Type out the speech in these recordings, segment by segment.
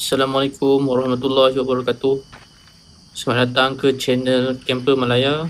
Assalamualaikum warahmatullahi wabarakatuh. Selamat datang ke channel Camper Malaya.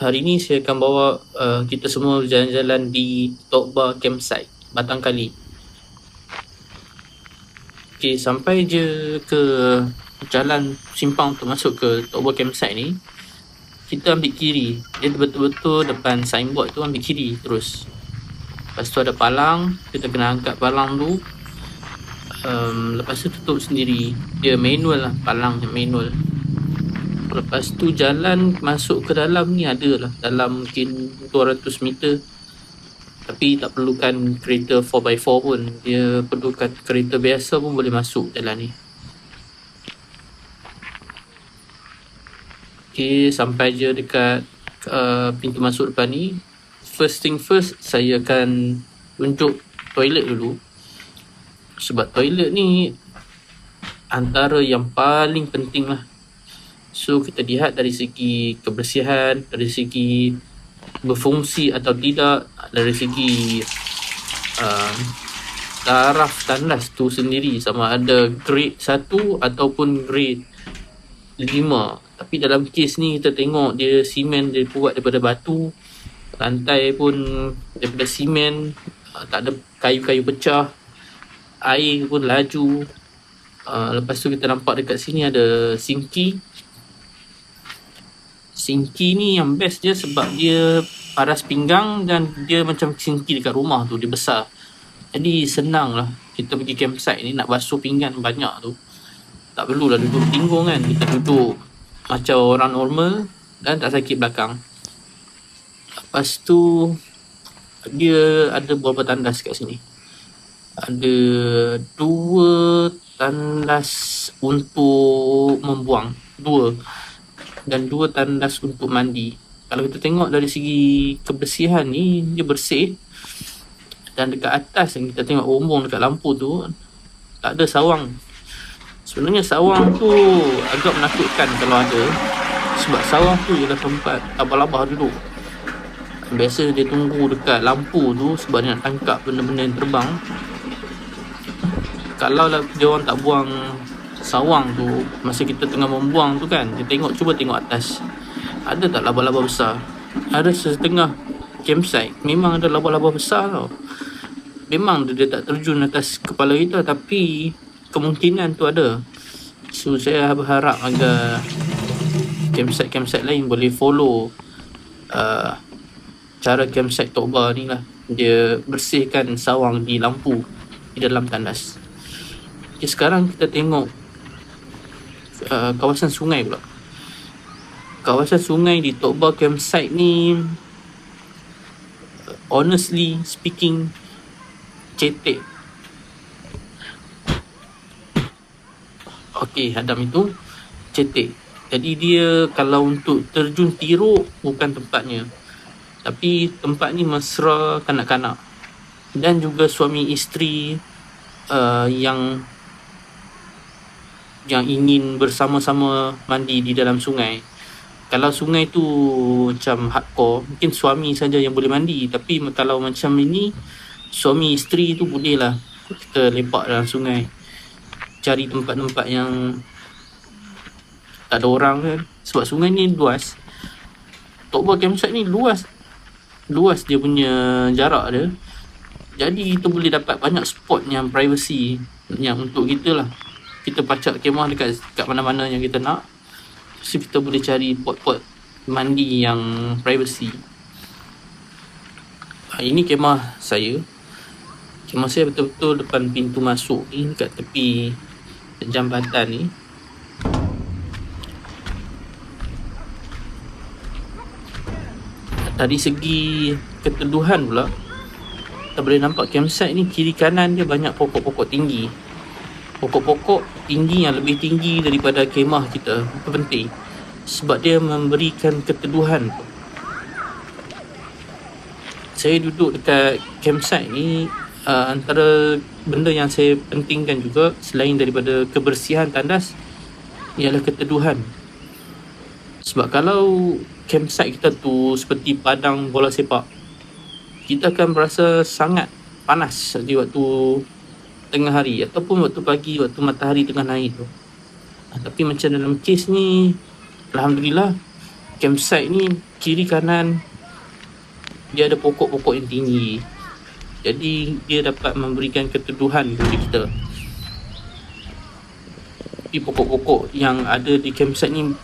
Hari ini saya akan bawa uh, kita semua berjalan-jalan di Tok Bar Campsite, Batang Kali. Okey, sampai je ke jalan simpang untuk masuk ke Tok Bar Campsite ni, kita ambil kiri. Dia betul-betul depan signboard tu ambil kiri terus. Lepas tu ada palang, kita kena angkat palang tu. Um, lepas tu tutup sendiri. Dia manual lah, palang dia manual. Lepas tu jalan masuk ke dalam ni ada lah. Dalam mungkin 200 meter. Tapi tak perlukan kereta 4x4 pun. Dia perlukan kereta biasa pun boleh masuk jalan ni. Okay, sampai je dekat uh, pintu masuk depan ni. First thing first, saya akan tunjuk toilet dulu. Sebab toilet ni antara yang paling penting lah. So kita lihat dari segi kebersihan, dari segi berfungsi atau tidak, dari segi uh, taraf tandas tu sendiri sama ada grade 1 ataupun grade 5. Tapi dalam kes ni kita tengok dia simen dia buat daripada batu, lantai pun daripada simen, uh, tak ada kayu-kayu pecah, air pun laju. Uh, lepas tu kita nampak dekat sini ada sinki Sinki ni yang best dia sebab dia paras pinggang dan dia macam sinki dekat rumah tu, dia besar. Jadi senang lah kita pergi campsite ni nak basuh pinggan banyak tu. Tak perlulah duduk tinggung kan, kita duduk macam orang normal dan tak sakit belakang. Lepas tu dia ada beberapa tandas kat sini. Ada dua tandas untuk membuang. Dua dan dua tandas untuk mandi. Kalau kita tengok dari segi kebersihan ni, dia bersih. Dan dekat atas yang kita tengok rombong dekat lampu tu, tak ada sawang. Sebenarnya sawang tu agak menakutkan kalau ada. Sebab sawang tu ialah tempat abah-abah duduk. Biasa dia tunggu dekat lampu tu sebab dia nak tangkap benda-benda yang terbang. Kalau lah dia orang tak buang sawang tu masa kita tengah membuang tu kan dia tengok cuba tengok atas. Ada tak laba-laba besar? Ada setengah campsite. Memang ada laba-laba besar tau. Memang dia, dia tak terjun atas kepala kita tapi kemungkinan tu ada. So saya berharap agar campsite-campsite lain boleh follow uh, cara campsite Tokba ni lah. Dia bersihkan sawang di lampu di dalam tandas okay, sekarang kita tengok uh, kawasan sungai pula. Kawasan sungai di Tokba campsite ni honestly speaking cetek. Okey, hadam itu cetek. Jadi dia kalau untuk terjun tiruk bukan tempatnya. Tapi tempat ni mesra kanak-kanak. Dan juga suami isteri uh, yang yang ingin bersama-sama mandi di dalam sungai. Kalau sungai tu macam hardcore, mungkin suami saja yang boleh mandi. Tapi kalau macam ini, suami isteri tu bolehlah kita lepak dalam sungai. Cari tempat-tempat yang tak ada orang kan. Sebab sungai ni luas. Tokba campsite ni luas. Luas dia punya jarak dia. Jadi kita boleh dapat banyak spot yang privacy yang untuk kita lah kita pacak kemah dekat kat mana-mana yang kita nak. So kita boleh cari pot-pot mandi yang privacy. Ha, ini kemah saya. Kemah saya betul-betul depan pintu masuk ni dekat tepi jambatan ni. Dari segi keteduhan pula kita boleh nampak campsite ni kiri kanan dia banyak pokok-pokok tinggi pokok-pokok tinggi yang lebih tinggi daripada kemah kita penting? Sebab dia memberikan keteduhan. Saya duduk dekat campsite ni uh, antara benda yang saya pentingkan juga selain daripada kebersihan tandas ialah keteduhan. Sebab kalau campsite kita tu seperti padang bola sepak kita akan berasa sangat panas di waktu tengah hari ataupun waktu pagi waktu matahari tengah naik tu. Ha, tapi macam dalam kes ni alhamdulillah campsite ni kiri kanan dia ada pokok-pokok yang tinggi. Jadi dia dapat memberikan keteduhan kepada kita. Tapi pokok-pokok yang ada di campsite ni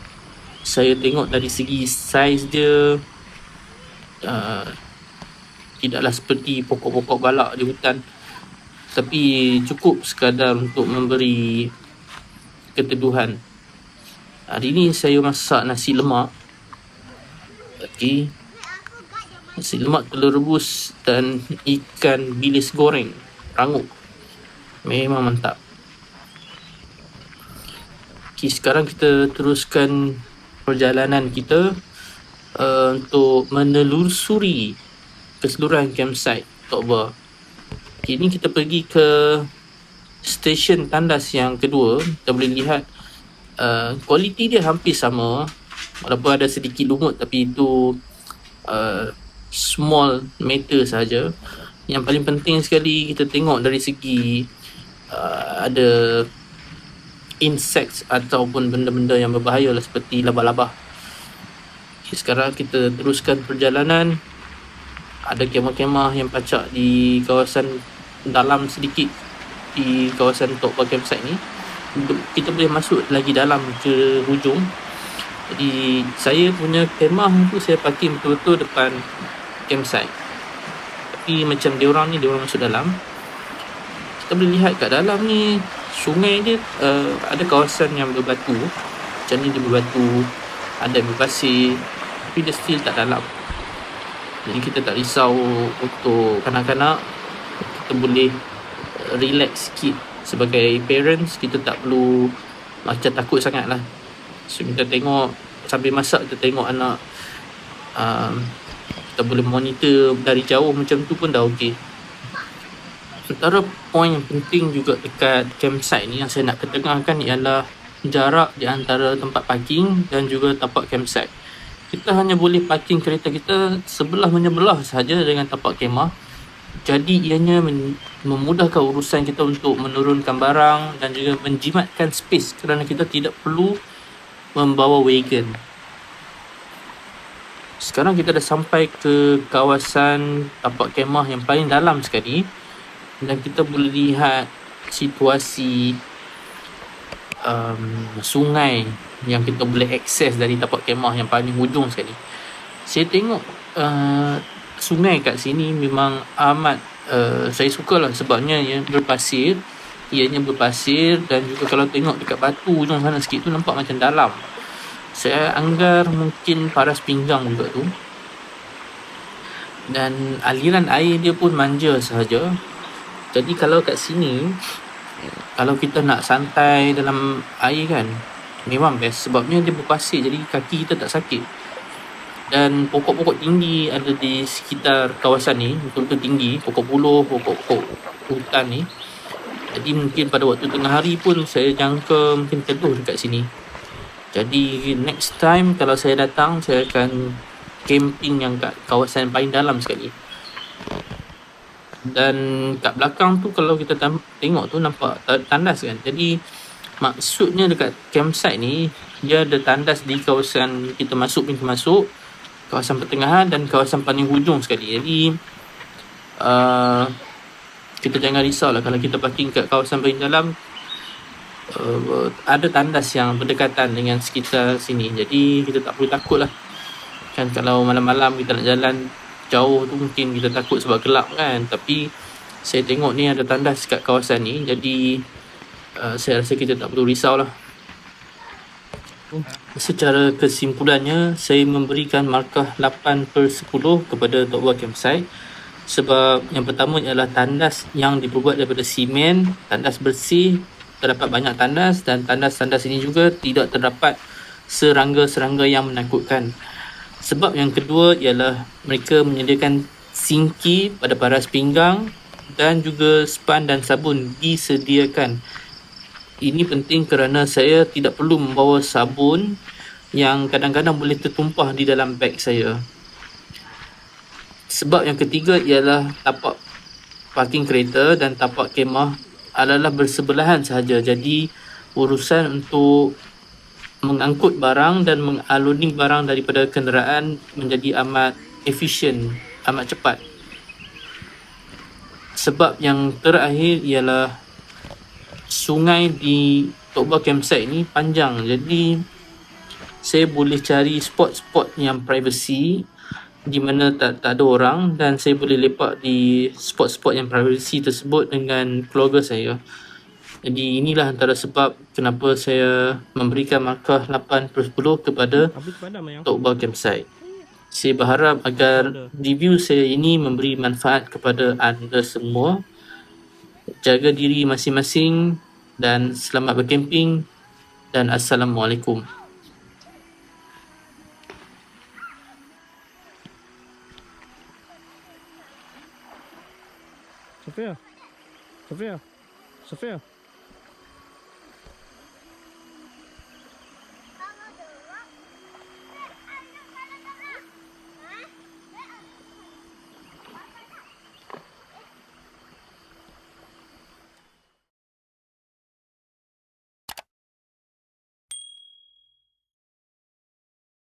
saya tengok dari segi saiz dia uh, tidaklah seperti pokok-pokok balak di hutan tapi cukup sekadar untuk memberi keteduhan. Hari ni saya masak nasi lemak. Okey. Nasi lemak telur rebus dan ikan bilis goreng. Rangup memang mantap. Okey sekarang kita teruskan perjalanan kita uh, untuk menelusuri keseluruhan campsite Tokba. Kini kita pergi ke stesen tandas yang kedua. Kita boleh lihat uh, kualiti dia hampir sama. Walaupun ada sedikit lumut tapi itu uh, small matter saja. Yang paling penting sekali kita tengok dari segi uh, ada insects ataupun benda-benda yang berbahaya lah seperti laba-laba. Okay, sekarang kita teruskan perjalanan ada kemah-kemah yang pacak di kawasan dalam sedikit di kawasan Tok Ba campsite ni kita boleh masuk lagi dalam ke hujung. Jadi saya punya kemah tu saya parking betul-betul depan campsite tapi macam dia orang ni dia orang masuk dalam. Kita boleh lihat kat dalam ni sungai dia uh, ada kawasan yang berbatu. Macam ni dia berbatu ada berpasir tapi dia still tak dalam jadi kita tak risau untuk kanak-kanak. Kita boleh uh, relax sikit. Sebagai parents kita tak perlu macam takut sangat lah so kita tengok sambil masak kita tengok anak um, kita boleh monitor dari jauh macam tu pun dah okey. Antara poin yang penting juga dekat campsite ni yang saya nak ketengahkan ialah jarak di antara tempat parking dan juga tapak campsite kita hanya boleh parking kereta kita sebelah menyebelah sahaja dengan tapak kemah. Jadi ianya memudahkan urusan kita untuk menurunkan barang dan juga menjimatkan space kerana kita tidak perlu membawa wagon. Sekarang kita dah sampai ke kawasan tapak kemah yang paling dalam sekali dan kita boleh lihat situasi um, sungai yang kita boleh akses dari tapak kemah yang paling hujung sekali. Saya tengok uh, sungai kat sini memang amat uh, saya suka lah sebabnya ia berpasir. Ianya berpasir dan juga kalau tengok dekat batu hujung sana sikit tu nampak macam dalam. Saya anggar mungkin paras pinggang juga tu. Dan aliran air dia pun manja sahaja. Jadi kalau kat sini kalau kita nak santai dalam air kan memang best. Sebabnya dia berpasir jadi kaki kita tak sakit. Dan pokok-pokok tinggi ada di sekitar kawasan ni betul-betul tinggi pokok buluh pokok-pokok hutan ni. Jadi mungkin pada waktu tengah hari pun saya jangka mungkin teduh dekat sini. Jadi next time kalau saya datang saya akan camping yang kat kawasan paling dalam sekali dan kat belakang tu kalau kita tengok tu nampak tandas kan. Jadi maksudnya dekat campsite ni dia ada tandas di kawasan kita masuk pintu masuk kawasan pertengahan dan kawasan paling hujung sekali. Jadi uh, kita jangan risau lah kalau kita parking kat kawasan paling dalam uh, ada tandas yang berdekatan dengan sekitar sini. Jadi kita tak perlu takut lah. Kan kalau malam-malam kita nak jalan jauh tu mungkin kita takut sebab gelap kan. Tapi saya tengok ni ada tandas kat kawasan ni jadi uh, saya rasa kita tak perlu risau lah. Secara kesimpulannya saya memberikan markah 8 per 10 kepada Tokwa Campsite sebab yang pertama ialah tandas yang dibuat daripada simen tandas bersih terdapat banyak tandas dan tandas-tandas ini juga tidak terdapat serangga-serangga yang menakutkan sebab yang kedua ialah mereka menyediakan sinki pada paras pinggang dan juga span dan sabun disediakan ini penting kerana saya tidak perlu membawa sabun yang kadang-kadang boleh tertumpah di dalam beg saya. Sebab yang ketiga ialah tapak parking kereta dan tapak kemah adalah bersebelahan sahaja. Jadi urusan untuk mengangkut barang dan mengaluni barang daripada kenderaan menjadi amat efisien, amat cepat. Sebab yang terakhir ialah sungai di Tok Ba campsite ni panjang. Jadi saya boleh cari spot-spot yang privacy di mana tak, tak ada orang dan saya boleh lepak di spot-spot yang privacy tersebut dengan keluarga saya. Jadi inilah antara sebab kenapa saya memberikan markah 8 per 10 kepada Tok Ba Campsite. Saya berharap agar review saya ini memberi manfaat kepada anda semua. Jaga diri masing-masing dan selamat berkemping dan Assalamualaikum. Sofia. Sofia. Sofia.